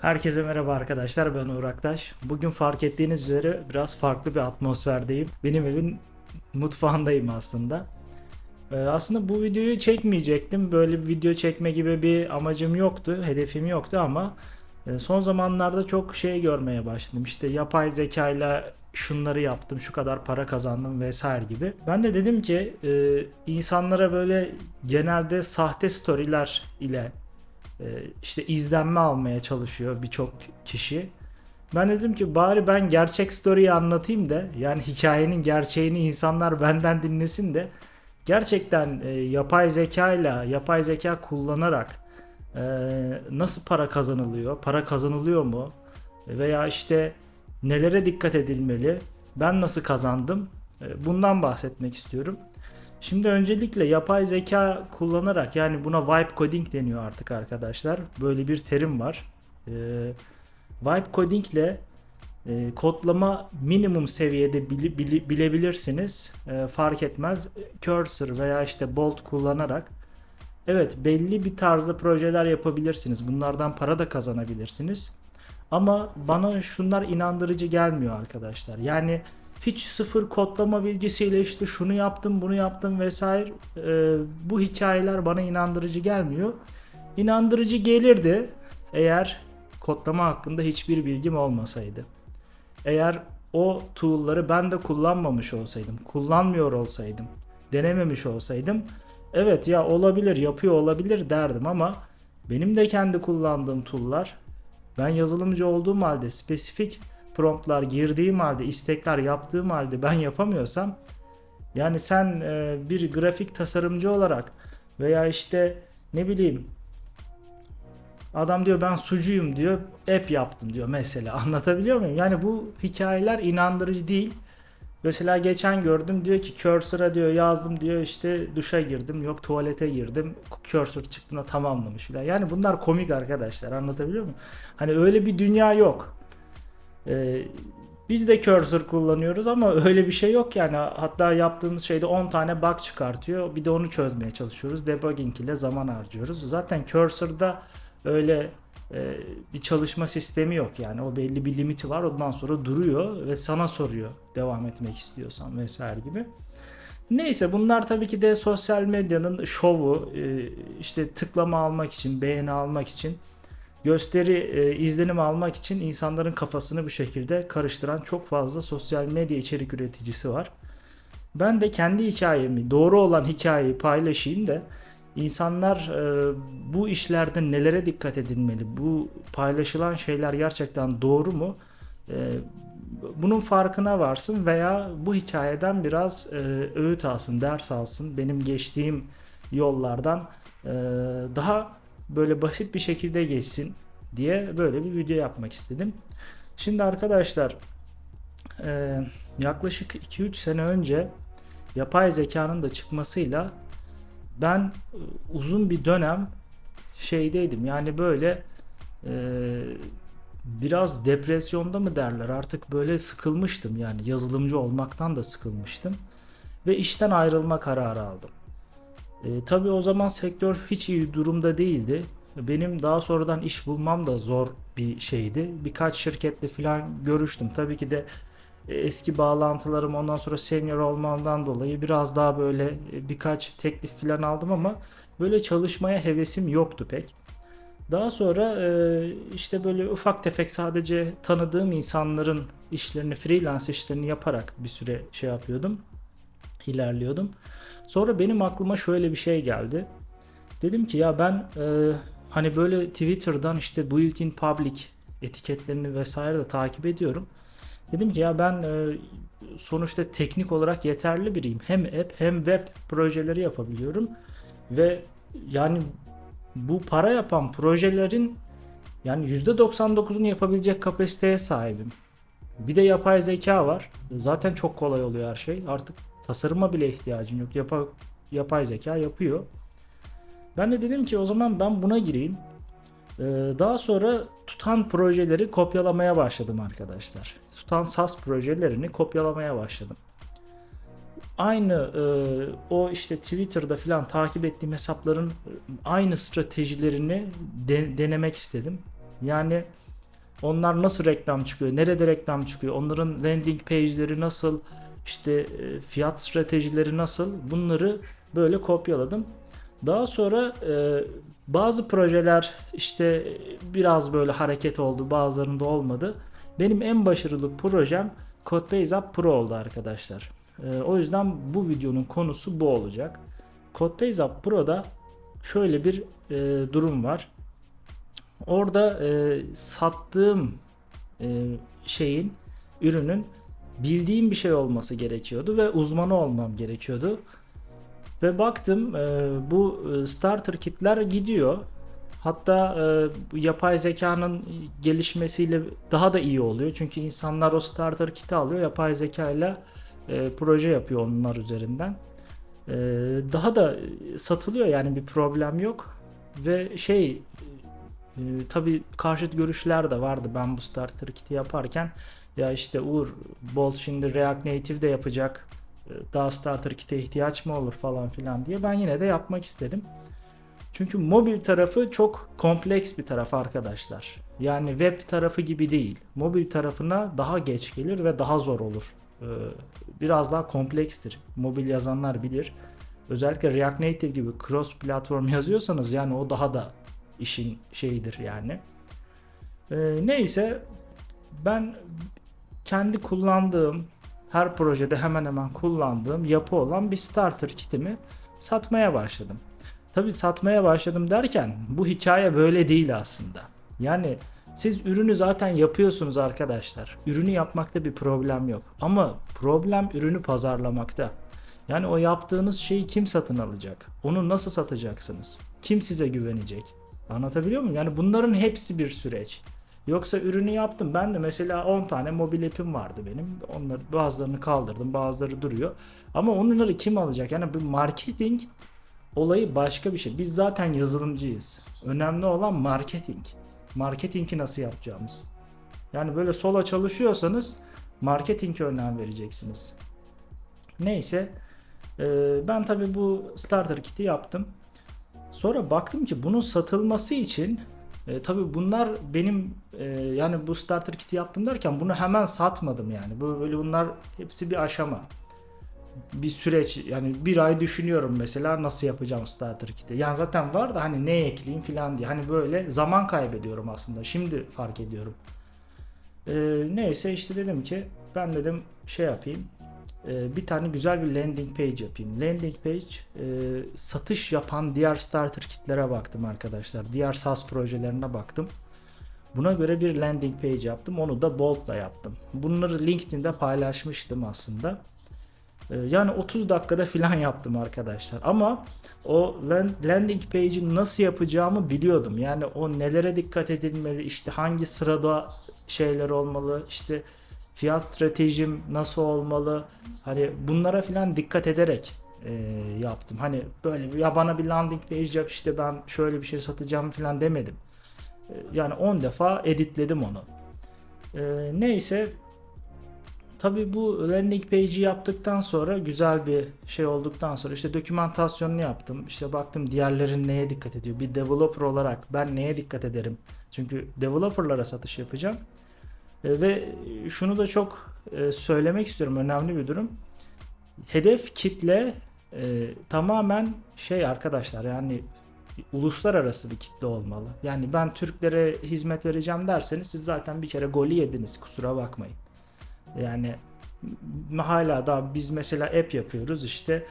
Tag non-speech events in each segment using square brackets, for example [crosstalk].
Herkese merhaba arkadaşlar ben Uğur. Bugün fark ettiğiniz üzere biraz farklı bir atmosferdeyim. Benim evin mutfağındayım aslında. Ee, aslında bu videoyu çekmeyecektim. Böyle bir video çekme gibi bir amacım yoktu, hedefim yoktu ama e, son zamanlarda çok şey görmeye başladım. İşte yapay zekayla şunları yaptım, şu kadar para kazandım vesaire gibi. Ben de dedim ki e, insanlara böyle genelde sahte storyler ile işte izlenme almaya çalışıyor birçok kişi. Ben dedim ki bari ben gerçek story'yi anlatayım da yani hikayenin gerçeğini insanlar [laughs] benden dinlesin de gerçekten e, yapay zeka ile yapay zeka kullanarak e, nasıl para kazanılıyor? Para kazanılıyor mu? Veya işte nelere dikkat edilmeli? Ben nasıl kazandım? E, bundan bahsetmek istiyorum. Şimdi öncelikle yapay zeka kullanarak yani buna vibe coding deniyor artık arkadaşlar. Böyle bir terim var. Ee, vibe coding ile e, kodlama minimum seviyede bili- bili- bilebilirsiniz. Ee, fark etmez. Cursor veya işte bolt kullanarak evet belli bir tarzda projeler yapabilirsiniz. Bunlardan para da kazanabilirsiniz. Ama bana şunlar inandırıcı gelmiyor arkadaşlar. Yani hiç sıfır kodlama bilgisiyle işte şunu yaptım bunu yaptım vesaire e, bu hikayeler bana inandırıcı gelmiyor. İnandırıcı gelirdi eğer kodlama hakkında hiçbir bilgim olmasaydı. Eğer o tool'ları ben de kullanmamış olsaydım, kullanmıyor olsaydım, denememiş olsaydım evet ya olabilir, yapıyor olabilir derdim ama benim de kendi kullandığım tool'lar ben yazılımcı olduğum halde spesifik promptlar girdiğim halde, istekler yaptığım halde ben yapamıyorsam yani sen e, bir grafik tasarımcı olarak veya işte ne bileyim adam diyor ben sucuyum diyor app yaptım diyor mesela [laughs] anlatabiliyor muyum? Yani bu hikayeler inandırıcı değil. Mesela geçen gördüm diyor ki cursor'a diyor yazdım diyor işte duşa girdim yok tuvalete girdim cursor çıktığında tamamlamış filan. Yani bunlar komik arkadaşlar anlatabiliyor muyum? Hani öyle bir dünya yok. Ee, biz de cursor kullanıyoruz ama öyle bir şey yok yani. Hatta yaptığımız şeyde 10 tane bug çıkartıyor. Bir de onu çözmeye çalışıyoruz. Debugging ile zaman harcıyoruz. Zaten cursor'da öyle e, bir çalışma sistemi yok yani. O belli bir limiti var. Ondan sonra duruyor ve sana soruyor devam etmek istiyorsan vesaire gibi. Neyse bunlar tabii ki de sosyal medyanın şovu. e, işte tıklama almak için, beğeni almak için gösteri e, izlenim almak için insanların kafasını bu şekilde karıştıran çok fazla sosyal medya içerik üreticisi var. Ben de kendi hikayemi, doğru olan hikayeyi paylaşayım da insanlar e, bu işlerde nelere dikkat edilmeli? Bu paylaşılan şeyler gerçekten doğru mu? E, bunun farkına varsın veya bu hikayeden biraz e, öğüt alsın, ders alsın. Benim geçtiğim yollardan e, daha böyle basit bir şekilde geçsin diye böyle bir video yapmak istedim. Şimdi arkadaşlar e, yaklaşık 2-3 sene önce yapay zekanın da çıkmasıyla ben e, uzun bir dönem şeydeydim yani böyle e, biraz depresyonda mı derler artık böyle sıkılmıştım yani yazılımcı olmaktan da sıkılmıştım ve işten ayrılma kararı aldım. E, tabii o zaman sektör hiç iyi durumda değildi. Benim daha sonradan iş bulmam da zor bir şeydi. Birkaç şirketle falan görüştüm. Tabii ki de e, eski bağlantılarım ondan sonra senior olmamdan dolayı biraz daha böyle e, birkaç teklif falan aldım ama böyle çalışmaya hevesim yoktu pek. Daha sonra e, işte böyle ufak tefek sadece tanıdığım insanların işlerini, freelance işlerini yaparak bir süre şey yapıyordum, ilerliyordum. Sonra benim aklıma şöyle bir şey geldi. Dedim ki ya ben e, hani böyle Twitter'dan işte built-in public etiketlerini vesaire de takip ediyorum. Dedim ki ya ben e, sonuçta teknik olarak yeterli biriyim. Hem app hem web projeleri yapabiliyorum. Ve yani bu para yapan projelerin yani %99'unu yapabilecek kapasiteye sahibim. Bir de yapay zeka var. Zaten çok kolay oluyor her şey. Artık tasarıma bile ihtiyacın yok. Yapa, yapay zeka yapıyor. Ben de dedim ki o zaman ben buna gireyim. Ee, daha sonra tutan projeleri kopyalamaya başladım arkadaşlar. Tutan SAS projelerini kopyalamaya başladım. Aynı e, o işte Twitter'da filan takip ettiğim hesapların e, aynı stratejilerini de- denemek istedim. Yani Onlar nasıl reklam çıkıyor, nerede reklam çıkıyor, onların landing page'leri nasıl, işte e, fiyat stratejileri nasıl bunları böyle kopyaladım. Daha sonra e, bazı projeler işte biraz böyle hareket oldu, bazılarında olmadı. Benim en başarılı projem Codebase App Pro oldu arkadaşlar. E, o yüzden bu videonun konusu bu olacak. Codebase App Pro'da şöyle bir e, durum var. Orada e, sattığım e, şeyin, ürünün bildiğim bir şey olması gerekiyordu ve uzmanı olmam gerekiyordu. Ve baktım e, bu e, starter kitler gidiyor. Hatta e, yapay zekanın gelişmesiyle daha da iyi oluyor. Çünkü insanlar o starter kiti alıyor, yapay zeka ile proje yapıyor onlar üzerinden. E, daha da satılıyor yani bir problem yok. Ve şey e, tabii karşıt görüşler de vardı ben bu starter kiti yaparken. Ya işte Uğur Bolt şimdi React Native de yapacak. E, Daha starter kit'e ihtiyaç mı olur falan filan diye ben yine de yapmak istedim. Çünkü mobil tarafı çok kompleks bir taraf arkadaşlar. Yani web tarafı gibi değil. Mobil tarafına daha geç gelir ve daha zor olur. Ee, Biraz daha komplekstir. Mobil yazanlar bilir. Özellikle React Native gibi cross platform [laughs] yazıyorsanız yani o daha da işin şeyidir yani. Ee, neyse ben kendi kullandığım her projede hemen hemen kullandığım yapı olan bir starter kitimi satmaya başladım. Tabi satmaya başladım derken bu hikaye böyle değil aslında. Yani siz ürünü zaten yapıyorsunuz arkadaşlar. Ürünü yapmakta bir problem yok. Ama problem ürünü pazarlamakta. Yani o yaptığınız şeyi kim satın alacak? Onu nasıl satacaksınız? Kim size güvenecek? Anlatabiliyor muyum? Yani bunların hepsi bir süreç. Yoksa ürünü yaptım. Ben de mesela 10 tane mobil app'im vardı benim. Onları bazılarını kaldırdım, bazıları duruyor. Ama onları kim alacak? Yani bu marketing olayı başka bir şey. Biz zaten yazılımcıyız. Önemli olan marketing. Marketingi nasıl yapacağımız. Yani böyle sola çalışıyorsanız marketinge önem vereceksiniz. Neyse e, ben tabi bu starter kiti yaptım. Sonra baktım ki bunun satılması için e, tabii bunlar benim e, yani bu starter kiti yaptım derken bunu hemen satmadım yani. Böyle bunlar hepsi bir aşama. Bir süreç yani bir ay düşünüyorum mesela nasıl yapacağım starter kiti. Yani zaten var da hani ne ekleyeyim falan diye. Hani böyle zaman kaybediyorum aslında. Şimdi fark ediyorum. E, neyse işte dedim ki ben dedim şey yapayım. E, bir tane güzel bir landing page yapayım. Landing page e, satış yapan diğer starter kitlere baktım arkadaşlar. Diğer SaaS projelerine baktım. Buna göre bir landing page yaptım. Onu da Bolt'la yaptım. Bunları LinkedIn'de paylaşmıştım aslında. E, yani 30 dakikada filan [laughs] yaptım arkadaşlar. Ama o land- landing page'i nasıl yapacağımı biliyordum. Yani o nelere dikkat edilmeli, işte hangi sırada şeyler olmalı, işte fiyat stratejim nasıl olmalı hani bunlara filan dikkat ederek e, yaptım. Hani böyle ya bana bir landing page yap işte ben şöyle bir şey satacağım filan demedim. E, yani 10 defa editledim onu. E, neyse Tabi bu landing page'i yaptıktan sonra güzel bir şey olduktan sonra işte dokümantasyonunu yaptım. İşte baktım diğerlerin neye dikkat ediyor. Bir developer olarak ben neye dikkat ederim? Çünkü developerlara satış yapacağım. E, Ve şunu da çok e, söylemek istiyorum önemli bir durum. Hedef kitle e, tamamen şey arkadaşlar yani uluslararası bir kitle olmalı. Yani ben Türklere hizmet vereceğim derseniz siz zaten bir kere golü yediniz kusura bakmayın. Yani hala da biz mesela app yapıyoruz işte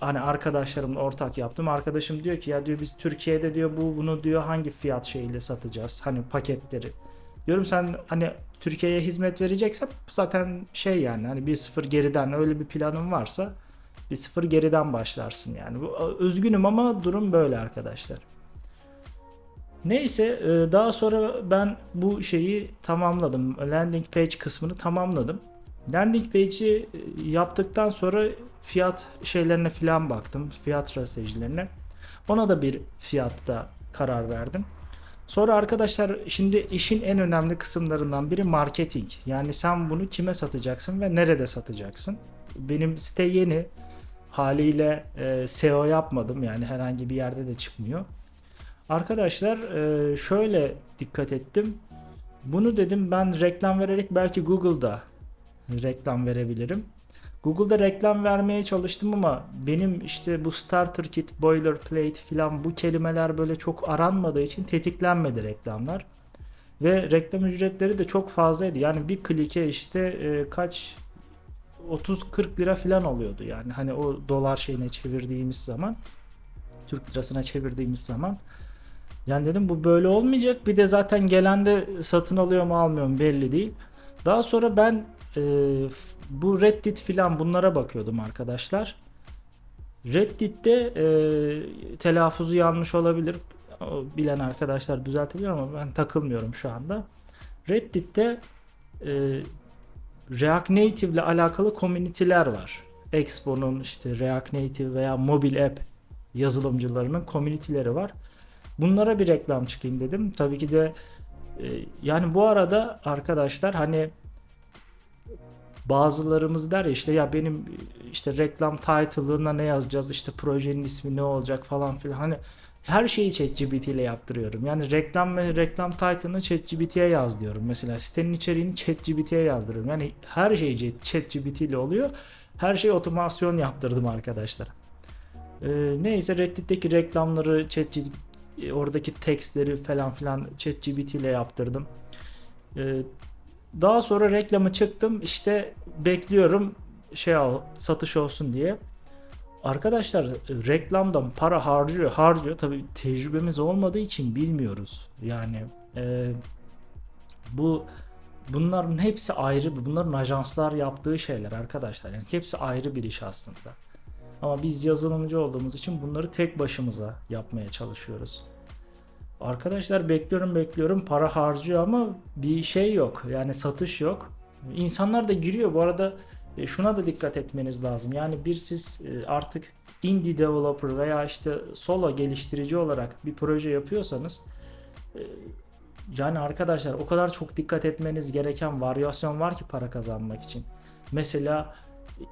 hani arkadaşlarımla ortak yaptım. Arkadaşım diyor ki ya diyor biz Türkiye'de diyor bu bunu diyor hangi fiyat şeyle satacağız? Hani paketleri. Diyorum sen hani Türkiye'ye hizmet vereceksen zaten şey yani hani bir sıfır geriden öyle bir planın varsa bir sıfır geriden başlarsın yani. Bu, üzgünüm ama durum böyle arkadaşlar. Neyse e, daha sonra ben bu şeyi tamamladım. Landing page kısmını tamamladım. Landing page'i e, yaptıktan sonra fiyat şeylerine filan baktım. Fiyat stratejilerine. Ona da bir fiyatta karar verdim. Sonra arkadaşlar şimdi işin en önemli kısımlarından biri marketing. Yani sen bunu kime satacaksın ve nerede satacaksın? Benim site yeni haliyle e, SEO yapmadım yani herhangi bir yerde de çıkmıyor. Arkadaşlar e, şöyle dikkat ettim. bunu dedim ben reklam vererek belki Google'da reklam verebilirim. Google'da reklam vermeye çalıştım ama benim işte bu starter kit, boilerplate filan bu kelimeler böyle çok aranmadığı için tetiklenmedi reklamlar. Ve reklam ücretleri de çok fazlaydı. Yani bir klike işte e, kaç 30-40 lira filan oluyordu yani. Hani o dolar şeyine çevirdiğimiz zaman Türk lirasına çevirdiğimiz zaman yani dedim bu böyle olmayacak. Bir de zaten gelen de satın alıyor mu almıyor mu belli değil. Daha sonra ben e, bu Reddit filan bunlara bakıyordum arkadaşlar. Reddit'te e, telaffuzu yanlış olabilir. Bilen arkadaşlar düzeltebilir ama ben takılmıyorum şu anda. Reddit'te e, React Native ile alakalı komüniteler var. Expo'nun işte React Native veya mobil app yazılımcılarının komüniteleri var. Bunlara bir reklam çıkayım dedim. Tabii ki de e, yani bu arada arkadaşlar hani bazılarımız der ya işte ya benim işte reklam title'ına ne yazacağız işte projenin ismi ne olacak falan filan hani her şeyi ChatGPT ile yaptırıyorum. Yani reklam ve reklam title'ını ChatGPT'ye yaz diyorum. Mesela sitenin içeriğini ChatGPT'ye yazdırıyorum. Yani her şey ChatGPT ile oluyor. Her şey otomasyon yaptırdım arkadaşlar. Ee, neyse Reddit'teki reklamları ChatGPT oradaki tekstleri falan filan ChatGPT ile yaptırdım. Ee, daha sonra reklamı çıktım işte bekliyorum şey al, satış olsun diye. Arkadaşlar reklamdan para harcıyor harcıyor tabi tecrübemiz olmadığı için bilmiyoruz yani e, bu bunların hepsi ayrı bunların ajanslar yaptığı şeyler arkadaşlar yani hepsi ayrı bir iş aslında ama biz yazılımcı olduğumuz için bunları tek başımıza yapmaya çalışıyoruz. Arkadaşlar bekliyorum bekliyorum para harcıyor ama bir şey yok. Yani satış yok. İnsanlar da giriyor. Bu arada e, şuna da dikkat etmeniz lazım. Yani bir siz e, artık indie developer veya işte solo geliştirici olarak bir proje yapıyorsanız e, yani arkadaşlar o kadar çok dikkat etmeniz gereken varyasyon var ki para kazanmak için. Mesela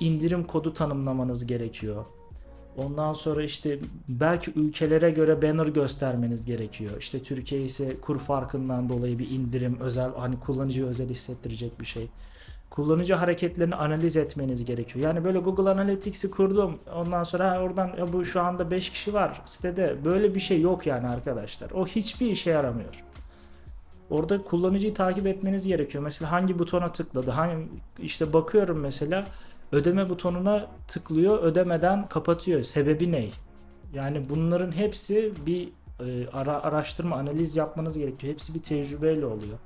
indirim kodu tanımlamanız gerekiyor. Ondan sonra işte belki ülkelere göre banner göstermeniz gerekiyor. İşte Türkiye ise kur farkından dolayı bir indirim özel hani kullanıcıya özel hissettirecek bir şey. Kullanıcı hareketlerini analiz etmeniz gerekiyor. Yani böyle Google Analytics'i kurdum. Ondan sonra ha, oradan ya bu şu anda 5 kişi var sitede. Böyle bir şey yok yani arkadaşlar. O hiçbir işe yaramıyor. Orada kullanıcıyı takip etmeniz gerekiyor. Mesela hangi butona tıkladı? Hangi işte bakıyorum mesela ödeme butonuna tıklıyor, ödemeden kapatıyor. Sebebi ne? Yani bunların hepsi bir e, ara, araştırma, analiz yapmanız gerekiyor. Hepsi bir tecrübeyle oluyor.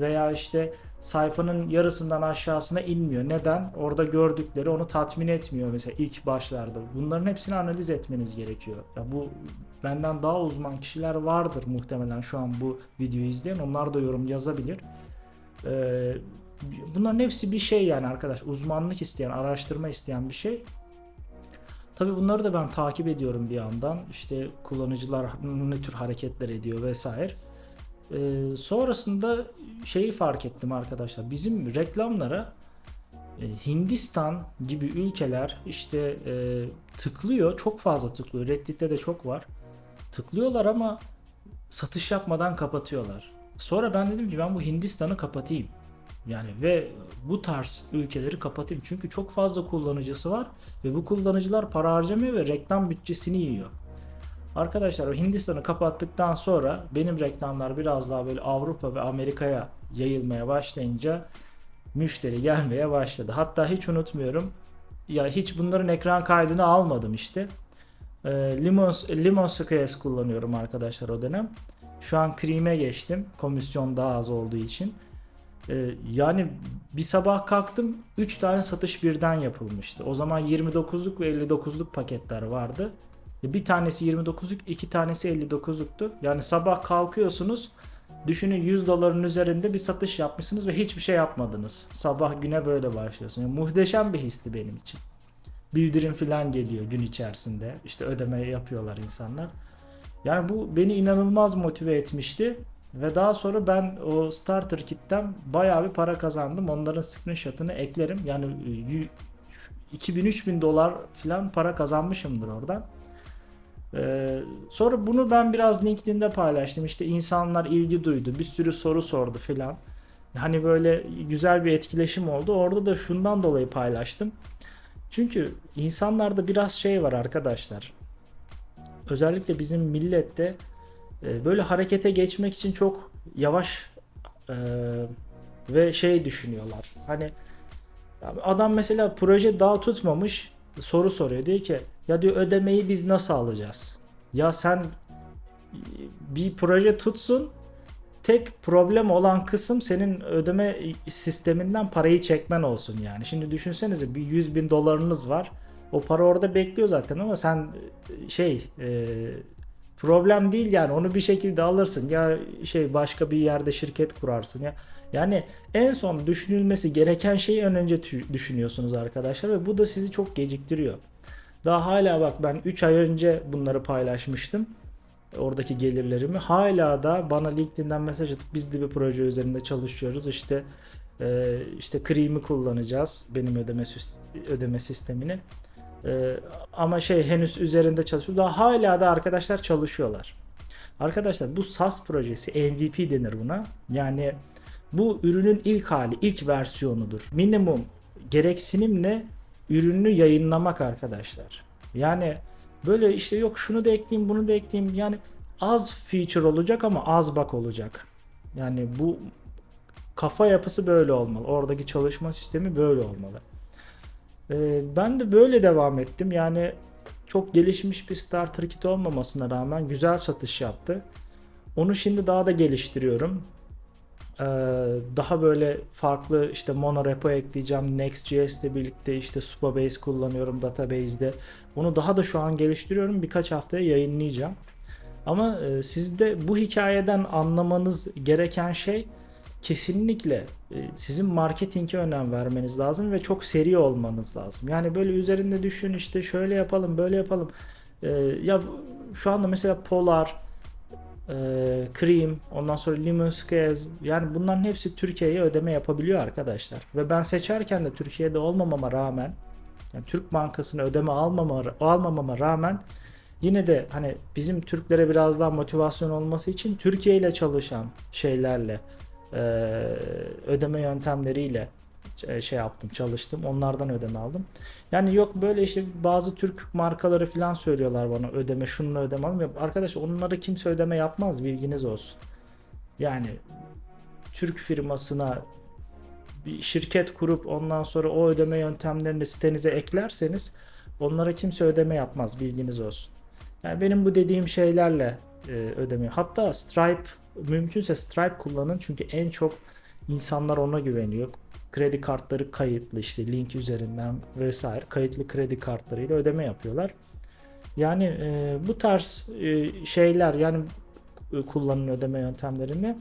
Veya işte sayfanın yarısından aşağısına inmiyor. Neden? Orada gördükleri onu tatmin etmiyor mesela ilk başlarda. Bunların hepsini analiz etmeniz gerekiyor. Ya bu benden daha uzman kişiler vardır muhtemelen şu an bu videoyu izleyen. Onlar da yorum yazabilir. Ee, bunların hepsi bir şey yani arkadaş. Uzmanlık isteyen, araştırma isteyen bir şey. Tabi bunları da ben takip ediyorum bir yandan. İşte kullanıcılar ne tür hareketler ediyor vesaire. Ee, sonrasında şeyi fark ettim arkadaşlar. Bizim reklamlara e, Hindistan gibi ülkeler işte e, tıklıyor. Çok fazla tıklıyor. Reddit'te de çok var. Tıklıyorlar ama satış yapmadan kapatıyorlar. Sonra ben dedim ki ben bu Hindistan'ı kapatayım. Yani ve bu tarz ülkeleri kapatayım. Çünkü çok fazla kullanıcısı var ve bu kullanıcılar para harcamıyor ve reklam bütçesini yiyor. Arkadaşlar Hindistan'ı kapattıktan sonra benim reklamlar biraz daha böyle Avrupa ve Amerika'ya yayılmaya başlayınca müşteri gelmeye başladı. Hatta hiç unutmuyorum. Ya hiç bunların ekran kaydını almadım işte. Ee, Limon, Limon Squares kullanıyorum arkadaşlar o dönem. Şu an Cream'e geçtim. Komisyon daha az olduğu için. Ee, yani bir sabah kalktım 3 tane satış birden yapılmıştı. O zaman 29'luk ve 59'luk paketler vardı. Bir tanesi 29'luk, iki tanesi 59'luktu. Yani sabah kalkıyorsunuz, düşünün 100 doların üzerinde bir satış yapmışsınız ve hiçbir şey yapmadınız. Sabah güne böyle başlıyorsunuz. Yani muhteşem bir histi benim için. Bildirim falan geliyor gün içerisinde. İşte ödeme yapıyorlar insanlar. Yani bu beni inanılmaz motive etmişti. Ve daha sonra ben o starter kit'ten bayağı bir para kazandım. Onların screenshot'ını eklerim. Yani 2000-3000 dolar falan para kazanmışımdır oradan. Ee, sonra bunu ben biraz LinkedIn'de paylaştım. İşte insanlar ilgi duydu. Bir sürü soru sordu filan. Hani böyle güzel bir etkileşim oldu. Orada da şundan dolayı paylaştım. Çünkü insanlarda biraz şey var arkadaşlar. Özellikle bizim millette e, böyle harekete geçmek için çok yavaş e, ve şey düşünüyorlar. Hani adam mesela proje daha tutmamış soru soruyor. Diyor ki ya diyor ödemeyi biz nasıl alacağız? Ya sen bir proje tutsun tek problem olan kısım senin ödeme sisteminden parayı çekmen olsun yani. Şimdi düşünsenize bir 100 bin dolarınız var. O para orada bekliyor zaten ama sen şey e, problem değil yani onu bir şekilde alırsın ya şey başka bir yerde şirket kurarsın ya. Yani en son düşünülmesi gereken şeyi ön önce düşünüyorsunuz arkadaşlar ve bu da sizi çok geciktiriyor. Daha hala bak ben 3 ay önce bunları paylaşmıştım. Oradaki gelirlerimi. Hala da bana LinkedIn'den mesaj atıp biz de bir proje üzerinde çalışıyoruz. İşte işte Cream'i kullanacağız benim ödeme ödeme sistemini. E, ama şey henüz üzerinde çalışıyor. Daha hala da arkadaşlar çalışıyorlar. Arkadaşlar bu SaaS projesi MVP denir buna. Yani bu ürünün ilk hali, ilk versiyonudur. Minimum gereksinimle ürünü yayınlamak arkadaşlar. Yani böyle işte yok şunu da ekleyeyim bunu da ekleyeyim yani az feature olacak ama az bak olacak. Yani bu kafa yapısı böyle olmalı. Oradaki çalışma sistemi böyle olmalı. Ee, ben de böyle devam ettim. Yani çok gelişmiş bir starter kit olmamasına rağmen güzel satış yaptı. Onu şimdi daha da geliştiriyorum. Ee, daha böyle farklı işte monorepo ekleyeceğim. Next.js ile birlikte işte Supabase kullanıyorum database'de. Onu daha da şu an geliştiriyorum. Birkaç haftaya yayınlayacağım. Ama e, sizde bu hikayeden anlamanız gereken şey kesinlikle e, sizin marketinge önem vermeniz lazım ve çok seri olmanız lazım. Yani böyle üzerinde düşün işte şöyle yapalım böyle yapalım. E, ya şu anda mesela Polar, e, Cream, ondan sonra Limon yani bunların hepsi Türkiye'ye ödeme yapabiliyor arkadaşlar. Ve ben seçerken de Türkiye'de olmamama rağmen yani Türk Bankası'na ödeme almama, almamama rağmen yine de hani bizim Türklere biraz daha motivasyon olması için Türkiye ile çalışan şeylerle e, ödeme yöntemleriyle e, şey yaptım çalıştım onlardan ödeme aldım. Yani yok böyle işte bazı Türk markaları falan söylüyorlar bana ödeme şununla ödeme alım. Arkadaş onlara kimse ödeme yapmaz bilginiz olsun. Yani Türk firmasına bir şirket kurup ondan sonra o ödeme yöntemlerini sitenize eklerseniz onlara kimse ödeme yapmaz bilginiz olsun. Yani benim bu dediğim şeylerle e, ödeme. Hatta Stripe mümkünse Stripe kullanın çünkü en çok insanlar ona güveniyor. Kredi kartları kayıtlı işte link üzerinden vesaire kayıtlı kredi kartlarıyla ödeme yapıyorlar. Yani e, bu tarz e, şeyler yani e, kullanın ödeme yöntemlerini.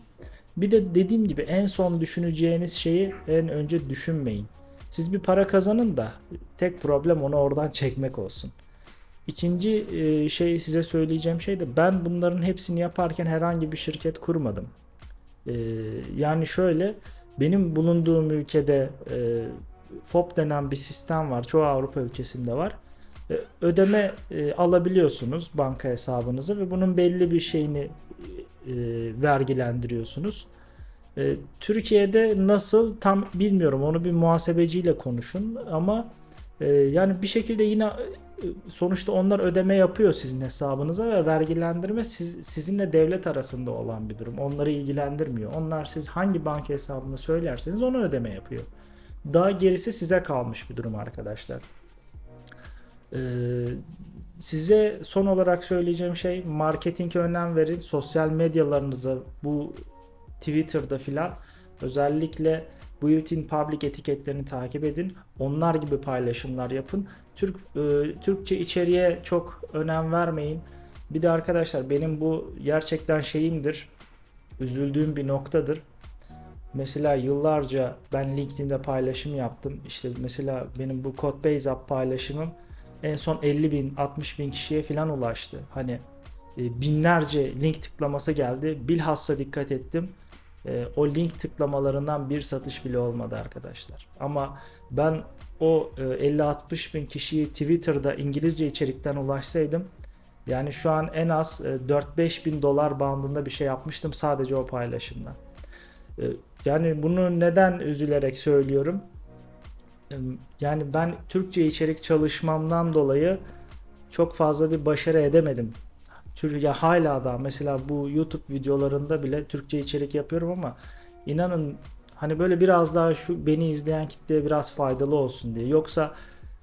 Bir de dediğim gibi en son düşüneceğiniz şeyi en önce düşünmeyin. Siz bir para kazanın da tek problem onu oradan çekmek olsun. İkinci e, şey size söyleyeceğim şey de ben bunların hepsini yaparken herhangi bir şirket kurmadım. E, yani şöyle benim bulunduğum ülkede e, FOB denen bir sistem var. Çoğu Avrupa ülkesinde var. Ödeme alabiliyorsunuz banka hesabınızı ve bunun belli bir şeyini vergilendiriyorsunuz. Türkiye'de nasıl tam bilmiyorum. Onu bir muhasebeciyle konuşun ama yani bir şekilde yine sonuçta onlar ödeme yapıyor sizin hesabınıza ve vergilendirme siz, sizinle devlet arasında olan bir durum. Onları ilgilendirmiyor. Onlar siz hangi banka hesabını söylerseniz onu ödeme yapıyor. Daha gerisi size kalmış bir durum arkadaşlar. Ee, size son olarak söyleyeceğim şey marketinge önem verin. Sosyal medyalarınıza bu Twitter'da filan özellikle built-in public etiketlerini takip edin. Onlar gibi paylaşımlar yapın. Türk e, Türkçe içeriğe çok önem vermeyin. Bir de arkadaşlar benim bu gerçekten şeyimdir. Üzüldüğüm bir noktadır. Mesela yıllarca ben LinkedIn'de paylaşım yaptım. İşte mesela benim bu Codebase app paylaşımım en son 50 bin 60 bin kişiye falan ulaştı. Hani e, binlerce link tıklaması geldi. Bilhassa dikkat ettim e, o link tıklamalarından bir satış bile olmadı arkadaşlar. Ama ben o e, 50-60 bin kişiyi Twitter'da İngilizce içerikten ulaşsaydım Yani şu an en az e, 4-5 bin dolar bandında bir şey yapmıştım sadece o paylaşımla. E, Yani bunu neden üzülerek söylüyorum? E, Yani ben Türkçe içerik çalışmamdan dolayı çok fazla bir başarı edemedim. Tür ya hala da mesela bu YouTube videolarında bile Türkçe içerik yapıyorum ama inanın hani böyle biraz daha şu beni izleyen kitleye biraz faydalı olsun diye. Yoksa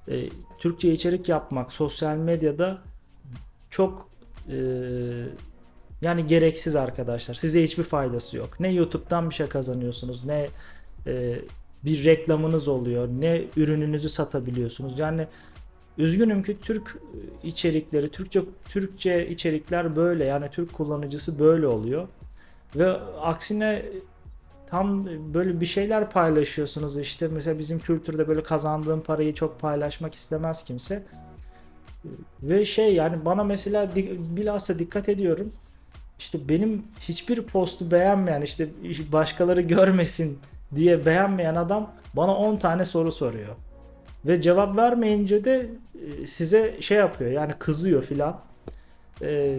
e, Türkçe içerik yapmak sosyal medyada çok e, yani gereksiz arkadaşlar. Size hiçbir faydası yok. Ne YouTube'dan bir şey kazanıyorsunuz, ne e, bir reklamınız oluyor, ne ürününüzü satabiliyorsunuz. Yani üzgünüm ki Türk içerikleri, Türkçe Türkçe içerikler böyle. Yani Türk kullanıcısı böyle oluyor. Ve aksine tam böyle bir şeyler paylaşıyorsunuz işte mesela bizim kültürde böyle kazandığım parayı çok paylaşmak istemez kimse. Ve şey yani bana mesela bilhassa dikkat ediyorum. İşte benim hiçbir postu beğenmeyen işte başkaları görmesin diye beğenmeyen adam bana 10 tane soru soruyor. Ve cevap vermeyince de e, size şey yapıyor yani kızıyor filan. E,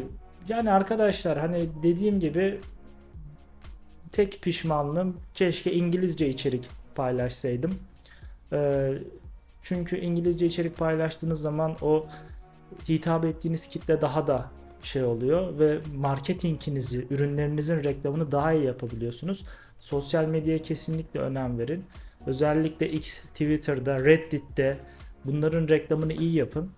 Yani arkadaşlar hani dediğim gibi tek pişmanlığım keşke İngilizce içerik paylaşsaydım. E, Çünkü İngilizce içerik paylaştığınız zaman o hitap ettiğiniz kitle daha da şey oluyor ve marketinginizi, ürünlerinizin reklamını daha iyi yapabiliyorsunuz. Sosyal medyaya kesinlikle önem verin. Özellikle X, Twitter'da, Reddit'te bunların reklamını iyi yapın.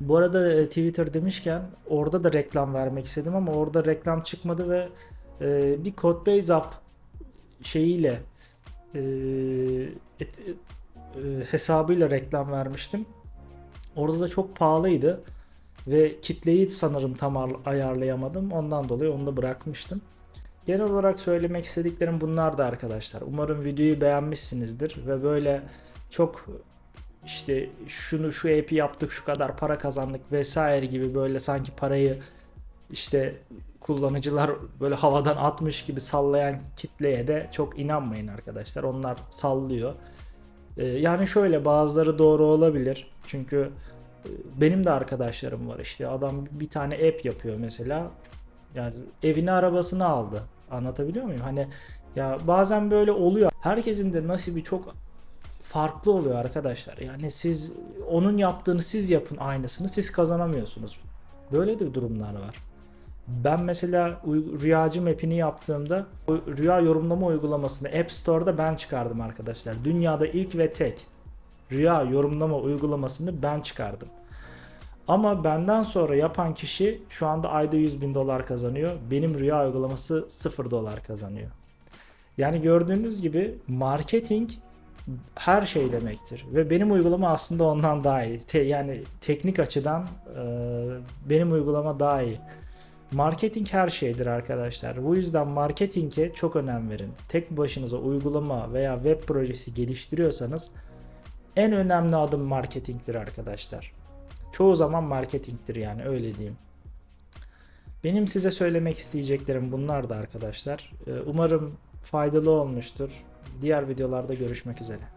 Bu arada e, Twitter demişken orada da reklam vermek istedim ama orada reklam çıkmadı ve e, bir Codebase app şeyiyle e, et- e, hesabıyla reklam vermiştim. Orada da çok pahalıydı ve kitleyi sanırım tam ar- ayarlayamadım. Ondan dolayı onu da bırakmıştım. Genel olarak söylemek istediklerim bunlar da arkadaşlar. Umarım videoyu beğenmişsinizdir ve böyle çok işte şunu şu app'i yaptık şu kadar para kazandık vesaire gibi böyle sanki parayı işte kullanıcılar böyle havadan atmış gibi sallayan kitleye de çok inanmayın arkadaşlar. Onlar sallıyor. Ee, yani şöyle bazıları doğru olabilir. Çünkü e, benim de arkadaşlarım var işte adam bir tane app yapıyor mesela. Yani evini arabasını aldı. Anlatabiliyor muyum? Hani ya bazen böyle oluyor. Herkesin de nasibi çok farklı oluyor arkadaşlar. Yani siz onun yaptığını siz yapın aynısını siz kazanamıyorsunuz. Böyle de durumlar var. Ben mesela rüyacı map'ini yaptığımda rüya yorumlama uygulamasını App Store'da ben çıkardım arkadaşlar. Dünyada ilk ve tek rüya yorumlama uygulamasını ben çıkardım. Ama benden sonra yapan kişi şu anda ayda 100 bin dolar kazanıyor. Benim rüya uygulaması 0 dolar kazanıyor. Yani gördüğünüz gibi marketing her şey demektir. Ve benim uygulama aslında ondan daha iyi. Te- yani teknik açıdan e, benim uygulama daha iyi. Marketing her şeydir arkadaşlar. Bu yüzden marketinge çok önem verin. Tek başınıza uygulama veya web projesi geliştiriyorsanız en önemli adım marketingtir arkadaşlar. Çoğu zaman marketingtir yani öyle diyeyim. Benim size söylemek isteyeceklerim bunlar da arkadaşlar. Ee, Umarım faydalı olmuştur. Diğer videolarda görüşmek üzere.